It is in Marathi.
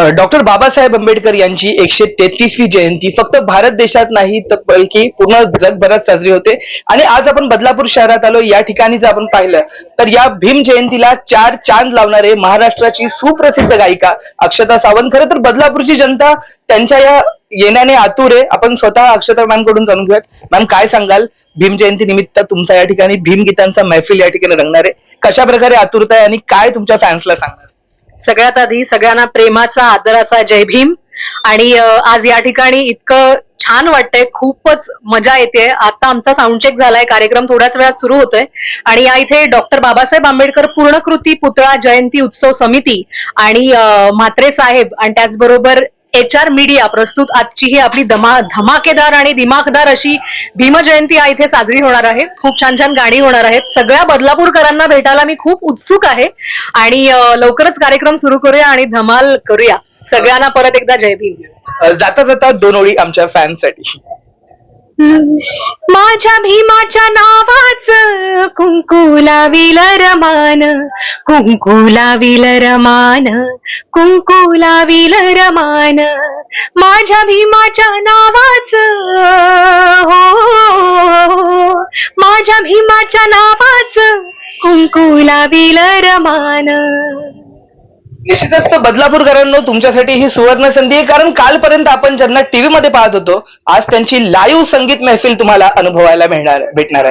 डॉक्टर बाबासाहेब आंबेडकर यांची एकशे तेहतीसवी जयंती फक्त भारत देशात नाही तर बल्कि पूर्ण जगभरात साजरी होते. आणि आज आपण बदलापूर शहरात आलो या ठिकाणी जर आपण पाहिलं तर या भीम जयंतीला चार चांद लावणारे महाराष्ट्राची सुप्रसिद्ध गायिका अक्षता सावंत. खरं तर बदलापूरची जनता त्यांच्या या येण्याने आतुर आहे. आपण स्वतः अक्षता मॅमकडून जाणून घेऊयात. मॅम काय सांगाल? भीम जयंती निमित्त तुमचा या ठिकाणी भीम गीतांचा मैफिल या ठिकाणी रंगणार आहे. कशा प्रकारे आतुरता आहे आणि काय तुमच्या फॅन्सला सांगणार? सगळ्यात आधी सगळ्यांना प्रेमाचा आदराचा जय भीम. आणि आज या ठिकाणी इतकं छान वाटतंय खूपच मजा येते आता आमचा साऊंड चेक झालाय कार्यक्रम थोड्याच वेळात सुरू होतोय. आणि या इथे डॉक्टर बाबासाहेब आंबेडकर पूर्णकृती पुतळा जयंती उत्सव समिती आणि म्हात्रे साहेब आणि त्याचबरोबर एच आर मीडिया प्रस्तुत आजची ही आपली धमा धमाकेदार आणि दिमाकदार अशी भीमजयंती इथे साजरी होणार आहे. खूप छान छान गाणी होणार आहेत. सगळ्या बदलापूरकरांना भेटायला मी खूप उत्सुक आहे. आणि लवकरच कार्यक्रम सुरू करूया आणि धमाल करूया. सगळ्यांना परत एकदा जय भीम. जाता जाता दोन ओळी आमच्या फॅन्ससाठी माझ्या भीमाच्या नावाच कुंकुला विलरमान कुंकुला विलरमान कुंकुला विलरमान माझ्या भीमाच्या नावाच हो माझ्या भीमाच्या नावाच कुंकुला विलरमान निश्चितच तर बदलापूरकरांनो तुमच्यासाठी ही सुवर्ण संधी आहे. कारण कालपर्यंत आपण ज्यांना टीव्ही मध्ये पाहत होतो आज त्यांची लाईव्ह संगीत मैफिल तुम्हाला अनुभवायला मिळणार भेटणार आहे.